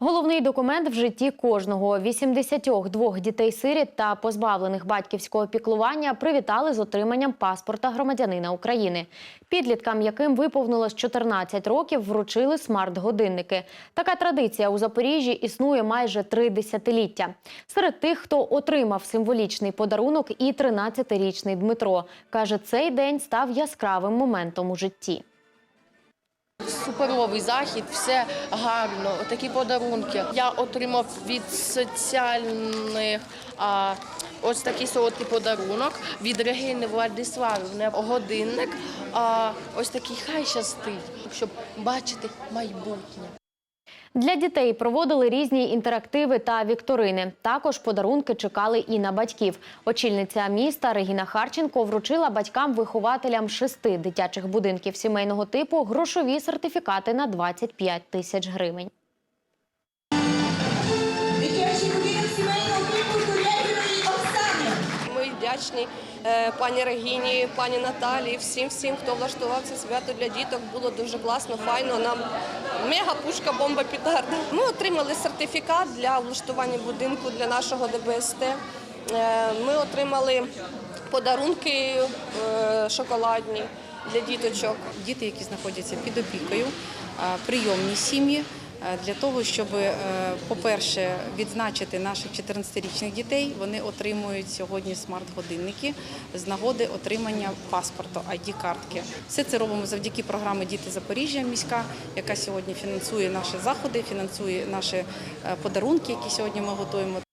Головний документ в житті кожного 82 дітей-сиріт та позбавлених батьківського піклування привітали з отриманням паспорта громадянина України. Підліткам, яким виповнилось 14 років, вручили смарт-годинники. Така традиція у Запоріжжі існує майже три десятиліття. Серед тих, хто отримав символічний подарунок, і 13-річний Дмитро каже, цей день став яскравим моментом у житті. Суперовий захід, все гарно, такі подарунки. Я отримав від соціальних а, ось такий солодкий подарунок від Регини Владиславівни. Годинник, а, ось такий хай щастить, щоб бачити майбутнє. Для дітей проводили різні інтерактиви та вікторини. Також подарунки чекали і на батьків. Очільниця міста Регіна Харченко вручила батькам-вихователям шести дитячих будинків сімейного типу грошові сертифікати на 25 тисяч гривень. Вдячні е, пані Регіні, пані Наталії, всім, всім, хто влаштував це свято для діток. Було дуже класно, файно. Нам мега пушка, бомба, петарда. Ми отримали сертифікат для влаштування будинку для нашого ДБСТ. Е, Ми отримали подарунки е, шоколадні для діточок. діти, які знаходяться під опікою, прийомні сім'ї. А, Для того, щоб, е, по-перше, відзначити наших 14-річних дітей, вони отримують сьогодні смарт-годинники з нагоди отримання паспорту, ID-картки. Все це робимо завдяки програмі Діти Запоріжжя міська, яка сьогодні фінансує наші заходи, фінансує наші е, подарунки, які сьогодні ми готуємо.